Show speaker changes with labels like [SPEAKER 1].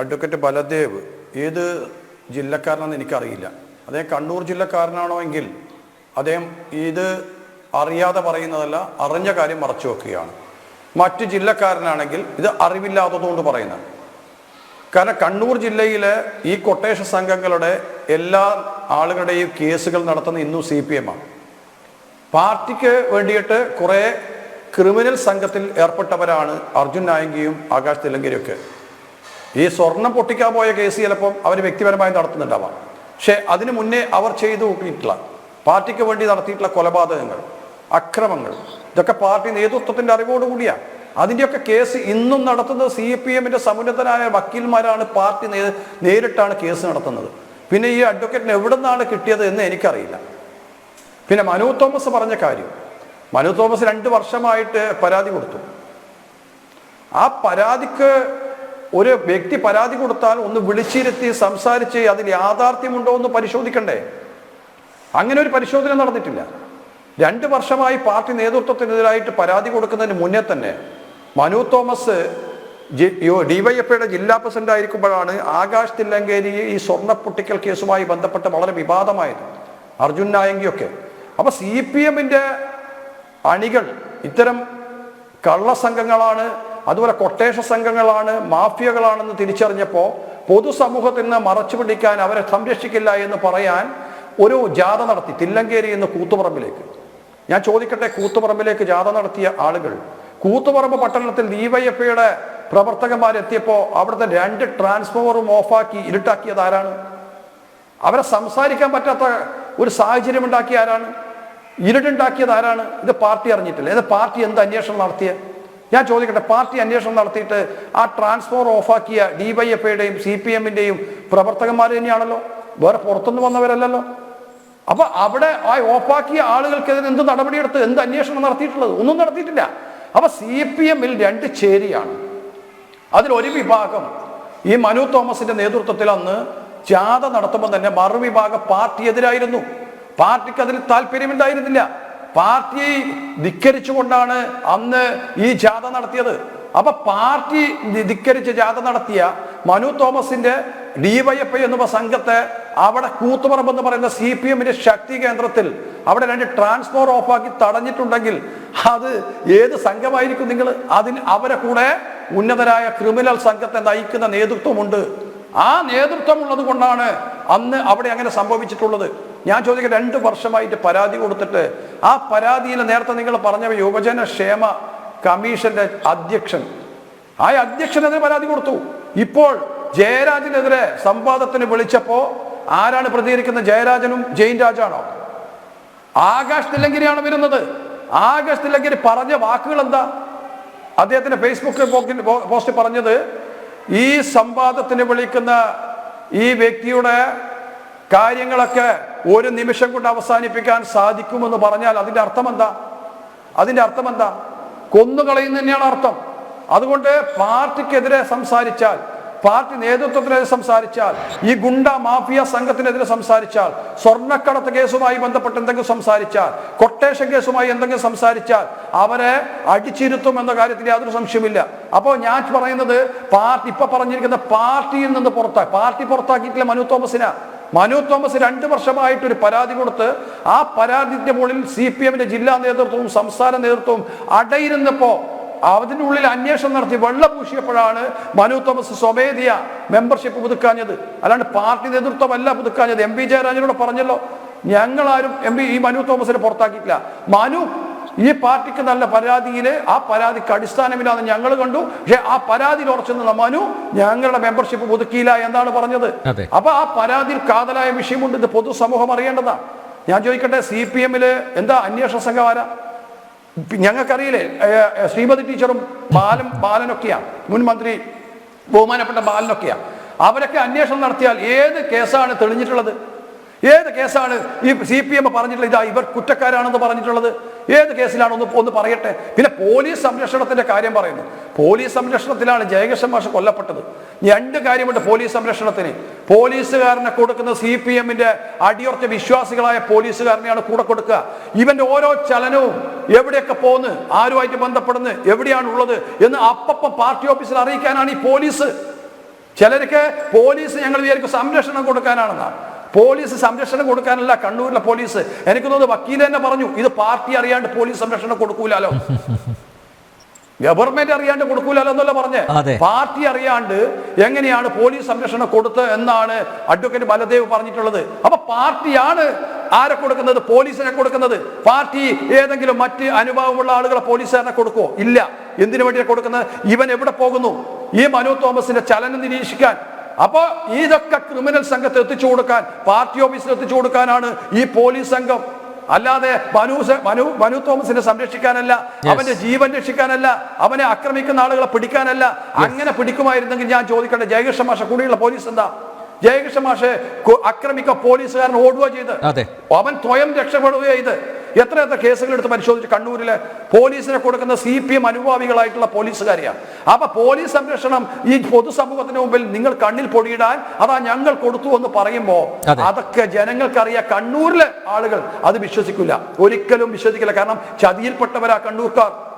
[SPEAKER 1] Advocate Baladev ഏത് ജില്ലക്കാരനാണെന്ന് എനിക്കറിയില്ല. അദ്ദേഹം കണ്ണൂർ ജില്ലക്കാരനാണോ എങ്കിൽ അദ്ദേഹം ഇത് അറിയാതെ പറയുന്നതല്ല അറിഞ്ഞ കാര്യം മറച്ചു വെക്കുകയാണ്. മറ്റ് ജില്ലക്കാരനാണെങ്കിൽ ഇത് അറിവില്ലാത്തതുകൊണ്ട് പറയുന്നത്. കാരണം കണ്ണൂർ ജില്ലയിലെ ഈ കൊട്ടേഷൻ സംഘങ്ങളുടെ എല്ലാ ആളുകളുടെയും കേസുകൾ നടത്തുന്ന ഇന്നും സി പി എം ആണ്. പാർട്ടിക്ക് വേണ്ടിയിട്ട് കുറേ ക്രിമിനൽ സംഘത്തിൽ ഏർപ്പെട്ടവരാണ് അർജുൻ നായങ്കിയും ആകാശ് തിലങ്കരിയൊക്കെ ഈ സ്വർണം പൊട്ടിക്കാൻ പോയ കേസ് ചിലപ്പം അവർ വ്യക്തിപരമായി നടത്തുന്നുണ്ടാവാം. പക്ഷെ അതിനു മുന്നേ അവർ ചെയ്തു കൂട്ടിയിട്ടുള്ള പാർട്ടിക്ക് വേണ്ടി നടത്തിയിട്ടുള്ള കൊലപാതകങ്ങൾ അക്രമങ്ങൾ ഇതൊക്കെ പാർട്ടി നേതൃത്വത്തിന്റെ അറിവോടുകൂടിയാണ് അതിന്റെയൊക്കെ കേസ് ഇന്നും നടത്തുന്നത് സി പി എമ്മിന്റെ സമുന്നതനായ വക്കീൽമാരാണ് പാർട്ടി നേരിട്ടാണ് കേസ് നടത്തുന്നത്. പിന്നെ ഈ അഡ്വക്കേറ്റിന് എവിടെ നിന്നാണ് കിട്ടിയത് എന്ന് എനിക്കറിയില്ല. പിന്നെ മനു തോമസ് പറഞ്ഞ കാര്യം മനു തോമസ് രണ്ട് വർഷമായിട്ട് പരാതി കൊടുത്തു. ആ പരാതിക്ക് ഒരു വ്യക്തി പരാതി കൊടുത്താൽ ഒന്ന് വിളിച്ചിരുത്തി സംസാരിച്ച് അതിൽ യാഥാർത്ഥ്യമുണ്ടോ എന്ന് പരിശോധിക്കണ്ടേ? അങ്ങനെ ഒരു പരിശോധന നടന്നിട്ടില്ല. രണ്ട് വർഷമായി പാർട്ടി നേതൃത്വത്തിനെതിരായിട്ട് പരാതി കൊടുക്കുന്നതിന് മുന്നേ തന്നെ മനു തോമസ് ഡിവൈഎഫ്ഐയുടെ ജില്ലാ പ്രസിഡന്റ് ആയിരിക്കുമ്പോഴാണ് ആകാശ് തില്ലങ്കേരി ഈ സ്വർണ പൊട്ടിക്കൽ കേസുമായി ബന്ധപ്പെട്ട് വളരെ വിവാദമായത്. അർജുൻ നായങ്കിയൊക്കെ. അപ്പൊ സി പി എമ്മിന്റെ അണികൾ ഇത്തരം കള്ളസംഘങ്ങളാണ് അതുപോലെ കൊട്ടേഷ സംഘങ്ങളാണ് മാഫിയകളാണെന്ന് തിരിച്ചറിഞ്ഞപ്പോൾ പൊതുസമൂഹത്തിൽ നിന്ന് മറച്ചു പിടിക്കാൻ അവരെ സംരക്ഷിക്കില്ല എന്ന് പറയാൻ ഒരു ജാഥ നടത്തി തില്ലങ്കേരി എന്ന് കൂത്തുപറമ്പിലേക്ക്. ഞാൻ ചോദിക്കട്ടെ കൂത്തുപറമ്പിലേക്ക് ജാഥ നടത്തിയ ആളുകൾ കൂത്തുപറമ്പ് പട്ടണത്തിൽ ഡിവൈഎഫ്ഐയുടെ പ്രവർത്തകന്മാരെത്തിയപ്പോൾ അവിടുത്തെ രണ്ട് ട്രാൻസ്ഫോമറും ഓഫാക്കി ഇരുട്ടാക്കിയത് ആരാണ്? അവരെ സംസാരിക്കാൻ പറ്റാത്ത ഒരു സാഹചര്യം ഉണ്ടാക്കിയ ആരാണ്? ഇരുട്ടുണ്ടാക്കിയത് ആരാണ്? ഇത് പാർട്ടി അറിഞ്ഞിട്ടില്ല. ഇത് പാർട്ടി എന്ത് അന്വേഷണം നടത്തിയ? ഞാൻ ചോദിക്കട്ടെ പാർട്ടി അന്വേഷണം നടത്തിയിട്ട് ആ ട്രാൻസ്ഫോർ ഓഫാക്കിയ ഡിവൈഎഫ്ഐയുടെയും സി പി എമ്മിന്റെയും പ്രവർത്തകന്മാർ തന്നെയാണല്ലോ. വേറെ പുറത്തുനിന്ന് വന്നവരല്ലല്ലോ. അപ്പൊ അവിടെ ആ ഓഫാക്കിയ ആളുകൾക്കെതിരെ എന്ത് നടപടിയെടുത്ത് എന്ത് അന്വേഷണം നടത്തിയിട്ടുള്ളത്? ഒന്നും നടത്തിയിട്ടില്ല. അപ്പൊ സി പി എമ്മിൽ രണ്ട് ചേരിയാണ്. അതിലൊരു വിഭാഗം ഈ മനു തോമസിന്റെ നേതൃത്വത്തിൽ അന്ന് ജാഥ നടത്തുമ്പോൾ തന്നെ മറുവിഭാഗം പാർട്ടി എതിരായിരുന്നു പാർട്ടിക്ക് അതിൽ താല്പര്യമുണ്ടായിരുന്നില്ല പാർട്ടിയെ ധിക്കരിച്ചുകൊണ്ടാണ് അന്ന് ഈ ജാഥ നടത്തിയത്. അപ്പൊ പാർട്ടി ധിക്കരിച്ച് ജാഥ നടത്തിയ മനു തോമസിന്റെ ഡിവൈഎഫ്ഐ എന്ന സംഘത്തെ അവിടെ കൂത്തുപറമ്പ് എന്ന് പറയുന്ന സി പി എമ്മിന്റെ ശക്തി കേന്ദ്രത്തിൽ അവിടെ രണ്ട് ട്രാൻസ്ഫോർ ഓഫാക്കി തടഞ്ഞിട്ടുണ്ടെങ്കിൽ അത് ഏത് സംഘമായിരിക്കും നിങ്ങൾ? അതിന് അവരെ കൂടെ ഉന്നതരായ ക്രിമിനൽ സംഘത്തെ നയിക്കുന്ന നേതൃത്വമുണ്ട്. ആ നേതൃത്വം ഉള്ളത് കൊണ്ടാണ് അന്ന് അവിടെ അങ്ങനെ സംഭവിച്ചിട്ടുള്ളത്. ഞാൻ ചോദിക്കട്ടെ രണ്ട് വർഷമായിട്ട് പരാതി കൊടുത്തിട്ട് ആ പരാതിയിൽ നേരത്തെ നിങ്ങൾ പറഞ്ഞ യുവജന ക്ഷേമ കമ്മീഷന്റെ അധ്യക്ഷൻ. ആ അധ്യക്ഷനെതിരെ പരാതി കൊടുത്തു. ഇപ്പോൾ ജയരാജനെതിരെ സംവാദത്തിന് വിളിച്ചപ്പോ ആരാണ് പ്രതികരിക്കുന്നത്? ജയരാജനും ജയിൻ രാജാണോ? ആകാശ് തില്ലങ്കിരിയാണ് വരുന്നത്. ആകാശ് തില്ലങ്കിരി പറഞ്ഞ വാക്കുകൾ എന്താ അദ്ദേഹത്തിന്റെ ഫേസ്ബുക്ക് പോസ്റ്റ് പറഞ്ഞത് ഈ സംവാദത്തിന് വിളിക്കുന്ന ഈ വ്യക്തിയുടെ കാര്യങ്ങളൊക്കെ ഒരു നിമിഷം കൊണ്ട് അവസാനിപ്പിക്കാൻ സാധിക്കുമെന്ന് പറഞ്ഞാൽ അതിന്റെ അർത്ഥം എന്താ അതിന്റെ അർത്ഥം എന്താ കൊന്നുകളയുന്ന തന്നെയാണ് അർത്ഥം. അതുകൊണ്ട് പാർട്ടിക്കെതിരെ സംസാരിച്ചാൽ പാർട്ടി നേതൃത്വത്തിനെതിരെ സംസാരിച്ചാൽ ഈ ഗുണ്ട മാഫിയ സംഘത്തിനെതിരെ സംസാരിച്ചാൽ സ്വർണക്കടത്ത് കേസുമായി ബന്ധപ്പെട്ട് എന്തെങ്കിലും സംസാരിച്ചാൽ കൊട്ടേഷൻ കേസുമായി എന്തെങ്കിലും സംസാരിച്ചാൽ അവരെ അടിച്ചിരുത്തും എന്ന കാര്യത്തിൽ യാതൊരു സംശയമില്ല അപ്പോൾ ഞാൻ പറയുന്നത് പാർട്ടി ഇപ്പൊ പറഞ്ഞിരിക്കുന്ന പാർട്ടിയിൽ നിന്ന് പുറത്താക്കി പാർട്ടി പുറത്താക്കിയിട്ടില്ല മനു തോമസിനാ. മനു തോമസ് രണ്ട് വർഷമായിട്ട് ഒരു പരാതി കൊടുത്ത് ആ പരാതിന്റെ മുകളിൽ സി പി എമ്മിന്റെ ജില്ലാ നേതൃത്വവും സംസ്ഥാന നേതൃത്വവും അടയിരുന്നപ്പോ അതിന്റെ ഉള്ളിൽ അന്വേഷണം നടത്തി വെള്ളപൂശിയപ്പോഴാണ് മനു തോമസ് സ്വമേധിയ മെമ്പർഷിപ്പ് പുതുക്കാഞ്ഞത്. അല്ലാണ്ട് പാർട്ടി നേതൃത്വമല്ല പുതുക്കാഞ്ഞത്. എം പി ജയരാജനോട് പറഞ്ഞല്ലോ ഞങ്ങളാരും എം പി ഈ മനു തോമസിനെ പുറത്താക്കിയിട്ടില്ല. മനു ഈ പാർട്ടിക്ക് നല്ല പരാതിയിൽ ആ പരാതിക്ക് അടിസ്ഥാനമില്ലാന്ന് ഞങ്ങൾ കണ്ടു. പക്ഷെ ആ പരാതിയിൽ ഉറച്ചെന്ന് നമ്മാനു ഞങ്ങളുടെ മെമ്പർഷിപ്പ് പുതുക്കിയില്ല എന്നാണ് പറഞ്ഞത്. അപ്പൊ ആ പരാതിയിൽ കാതലായ വിഷയമുണ്ട്. ഇത് പൊതുസമൂഹം അറിയേണ്ടതാണ് ഞാൻ ചോദിക്കട്ടെ സി പി എമ്മിൽ എന്താ അന്വേഷണ സംഘം ആരാ? ഞങ്ങൾക്കറിയില്ലേ ശ്രീമതി ടീച്ചറും ബാലൻ ബാലനൊക്കെയാ. മുൻ മന്ത്രി ബഹുമാനപ്പെട്ട ബാലനൊക്കെയാ. അവരൊക്കെ അന്വേഷണം നടത്തിയാൽ ഏത് കേസാണ് തെളിഞ്ഞിട്ടുള്ളത്? ഏത് കേസാണ് ഈ സി പി എം പറഞ്ഞിട്ടുള്ളത് ഇതാ ഇവർ കുറ്റക്കാരാണെന്ന് പറഞ്ഞിട്ടുള്ളത്? ഏത് കേസിലാണ് ഒന്ന് ഒന്ന് പറയട്ടെ? പിന്നെ പോലീസ് സംരക്ഷണത്തിന്റെ കാര്യം പറയുന്നു. പോലീസ് സംരക്ഷണത്തിലാണ് ജയകൃഷ്ണൻ മാഷ് കൊല്ലപ്പെട്ടത്. രണ്ട് കാര്യമുണ്ട് പോലീസ് സംരക്ഷണത്തിന്. പോലീസുകാരനെ കൊടുക്കുന്ന സി പി എമ്മിന്റെ അടിയുറച്ച വിശ്വാസികളായ പോലീസുകാരനെയാണ് കൂടെ കൊടുക്കുക. ഇവന്റെ ഓരോ ചലനവും എവിടെയൊക്കെ പോകുന്നു ആരുമായിട്ട് ബന്ധപ്പെടുന്നു എവിടെയാണ് ഉള്ളത് എന്ന് അപ്പപ്പം പാർട്ടി ഓഫീസിൽ അറിയിക്കാനാണ് ഈ പോലീസ്. ചിലർക്ക് പോലീസ് ഞങ്ങൾ വിചാരിക്കും സംരക്ഷണം കൊടുക്കാനാണെന്നാ പോലീസ് സംരക്ഷണം കൊടുക്കാനല്ല കണ്ണൂരിലെ പോലീസ്. എനിക്ക് തോന്നുന്നു വക്കീൽ തന്നെ പറഞ്ഞു ഇത് പാർട്ടി അറിയാണ്ട് പോലീസ് സംരക്ഷണം കൊടുക്കൂലോ ഗവൺമെന്റ് അറിയാണ്ട് കൊടുക്കൂലല്ലോ എന്നല്ല പറഞ്ഞ്. പാർട്ടി അറിയാണ്ട് എങ്ങനെയാണ് പോലീസ് സംരക്ഷണം കൊടുത്ത് എന്നാണ് അഡ്വക്കേറ്റ് ബലദേവ് പറഞ്ഞിട്ടുള്ളത്. അപ്പൊ പാർട്ടിയാണ് ആരെ കൊടുക്കുന്നത്? പോലീസിനെ കൊടുക്കുന്നത്. പാർട്ടി ഏതെങ്കിലും മറ്റ് അനുഭവമുള്ള ആളുകളെ പോലീസുകാരനെ കൊടുക്കുമോ ഇല്ല. എന്തിനു വേണ്ടിയാണ് കൊടുക്കുന്നത്? ഇവൻ എവിടെ പോകുന്നു? ഈ മനു തോമസിന്റെ ചലനം നിരീക്ഷിക്കാൻ അപ്പോ ഇതൊക്കെ ക്രിമിനൽ സംഘത്തെ എത്തിച്ചു കൊടുക്കാൻ പാർട്ടി ഓഫീസിൽ എത്തിച്ചു കൊടുക്കാനാണ് ഈ പോലീസ് സംഘം. അല്ലാതെ മനു മനു മനു തോമസിനെ സംരക്ഷിക്കാനല്ല അവന്റെ ജീവൻ രക്ഷിക്കാനല്ല അവനെ ആക്രമിക്കുന്ന ആളുകളെ പിടിക്കാനല്ല അങ്ങനെ പിടിക്കുമായിരുന്നെങ്കിൽ ഞാൻ ചോദിക്കട്ടെ ജയകൃഷ്ണ മാഷ കൂടിയുള്ള പോലീസ് എന്താ? ജയകൃഷ്ണ മാഷെ ആക്രമിക്ക പോലീസുകാരൻ ഓടുക ചെയ്ത്. അവൻ സ്വയം രക്ഷപ്പെടുകയോ ചെയ്ത്. എത്ര എത്ര കേസുകൾ എടുത്ത് പരിശോധിച്ച് കണ്ണൂരിലെ പോലീസിനെ കൊടുക്കുന്ന സി പി എം അനുഭാവികളായിട്ടുള്ള പോലീസുകാരെയാണ് അപ്പൊ പോലീസ് സംരക്ഷണം ഈ പൊതുസമൂഹത്തിന് മുമ്പിൽ നിങ്ങൾ കണ്ണിൽ പൊടിയിടാൻ അതാ ഞങ്ങൾ കൊടുത്തു എന്ന് പറയുമ്പോ
[SPEAKER 2] അതെ.
[SPEAKER 1] അതൊക്കെ ജനങ്ങൾക്കറിയാം. കണ്ണൂരിലെ ആളുകൾ അത് വിശ്വസിക്കില്ല ഒരിക്കലും വിശ്വസിക്കില്ല. കാരണം ചതിയിൽപ്പെട്ടവരാ കണ്ണൂർക്കാർ.